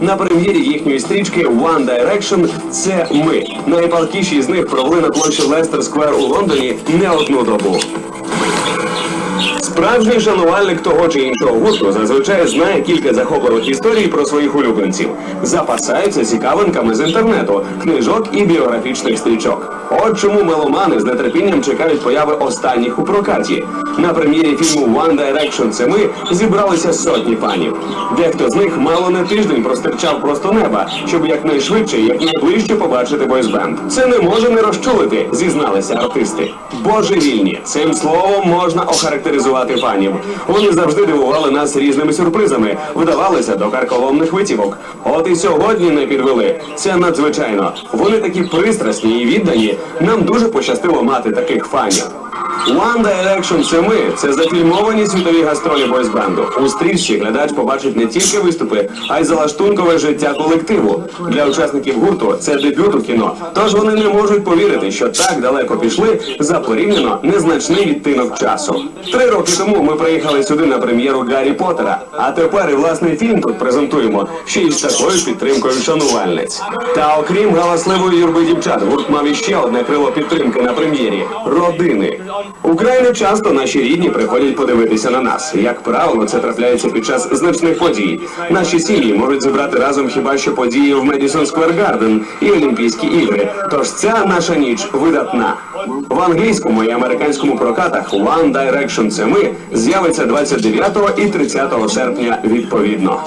на прем'єрі їхньої стрічки One Direction це ми. Найпалкіші з них провели на площі Лестер Сквер у Лондоні не одну добу. Справжній шанувальник того чи іншого гурту зазвичай знає кілька захопливих історій про своїх улюбленців, запасається цікавинками з інтернету, книжок і біографічних стрічок. От чому меломани з нетерпінням чекають появи останніх у прокаті. На прем'єрі фільму One Direction це ми зібралися сотні фанів. Дехто з них мало не тиждень простирчав просто неба, щоб якнайшвидше, якнайближче побачити бойсбенд. Це не може не розчулити, зізналися артисти. Божевільні цим словом можна охарактеризувати фанів. Вони завжди дивували нас різними сюрпризами, вдавалися до карколомних витівок. От і сьогодні не підвели. Це надзвичайно. Вони такі пристрасні і віддані. Нам дуже пощастило мати таких фанів. One Direction це ми. Це зафільмовані світові гастролі бойсбенду. У стрічці глядач побачить не тільки виступи, а й залаштункове життя колективу. Для учасників гурту це дебют у кіно. Тож вони не можуть повірити, що так далеко пішли за порівняно незначний відтинок часу. Три роки тому ми приїхали сюди на прем'єру Гаррі Поттера, а тепер і власний фільм тут презентуємо ще й з такою підтримкою шанувальниць. Та окрім галасливої юрби дівчат, гурт мав іще одне крило підтримки на прем'єрі родини. Украй не часто наші рідні приходять подивитися на нас. Як правило, це трапляється під час значних подій. Наші сім'ї можуть зібрати разом хіба що події в Медісон Сквер Гарден і Олімпійські ігри. Тож ця наша ніч видатна. В англійському і американському прокатах One Direction це ми з'явиться 29 і 30 серпня відповідно.